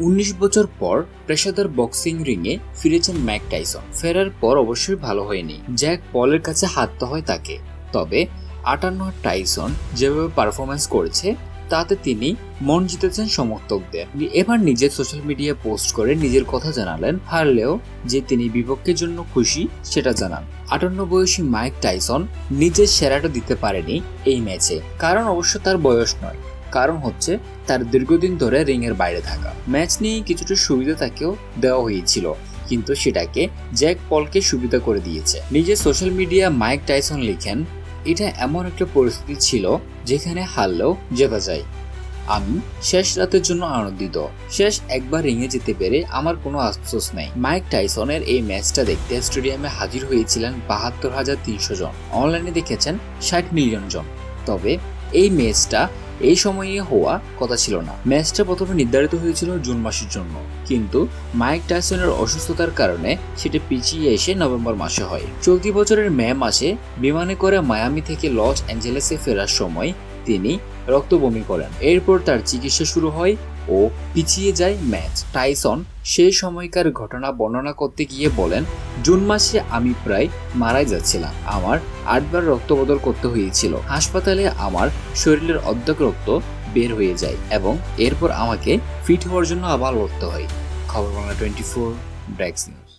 উনিশ বছর পর পেশাদার বক্সিং রিংয়ে ফিরেছেন ম্যাক টাইসন। ফেরার পর অবশ্যই ভালো হয়নি। জ্যাক পলের কাছে হাততে হয় তাকে। তবে আটান্ন টাইসন যেভাবে পারফরমেন্স করেছে, তাতে তিনি মন জিতেছেন সমর্থকদের। এবার নিজের সোশ্যাল মিডিয়া পোস্ট করে নিজের কথা জানালেন হারলেও যে তিনি বিপক্ষের জন্য খুশি, সেটা জানান। আটান্ন বয়সী মাইক টাইসন নিজের সেরাটা দিতে পারেনি এই ম্যাচে, কারণ অবশ্য তার বয়স নয়। কারণ হচ্ছে তার দীর্ঘদিন ধরে রিংয়ের বাইরে থাকা। ম্যাচ নিয়ে কিছুটা সুবিধা তাকেও দেওয়া হয়েছিল, কিন্তু সেটাকে জ্যাক পলকে সুবিধা করে দিয়েছে। নিজের সোশ্যাল মিডিয়া মাইক টাইসন লিখেন, এটা এমন একটা পরিস্থিতি ছিল যেখানে হারলেও জেতা যায়। আমি শেষ রাতের জন্য আনন্দিত। শেষ একবার রিংয়ে যেতে পেরে আমার কোনো আফসোস নেই। মাইক টাইসনের এই ম্যাচটা দেখতে স্টেডিয়ামে হাজির হয়েছিলেন বাহাত্তর হাজার তিনশো জন। অনলাইনে দেখেছেন ষাট মিলিয়ন জন। তবে এই ম্যাচটা এই সময়ে হওয়া কথা ছিল না। ম্যাচটা প্রথমে নির্ধারিত হয়েছিল জুন মাসের জন্য। কিন্তু মাইক টাইসনের অসুস্থতার কারণে সেটা পিছিয়ে এসে নভেম্বর মাসে হয়। চলতি বছরের মে মাসে বিমানে করে মায়ামি থেকে লস অ্যাঞ্জেলেসে ফেরার সময় তিনি রক্তবমি করেন। এরপর তার চিকিৎসা শুরু হয় ও পিছিয়ে যায় ম্যাচ। টাইসন সেই সময়কার ঘটনা বর্ণনা করতে গিয়ে বলেন, জুন মাসে আমি প্রায় মারাই যাচ্ছিলাম। আমার আটবার রক্ত বদল করতে হয়েছিল। হাসপাতালে আমার শরীরের অর্ধেক রক্ত বের হয়ে যায় এবং এরপর আমাকে ফিট হওয়ার জন্য আবার লড়তে হয়। Khabar Bangla twenty four breaks news.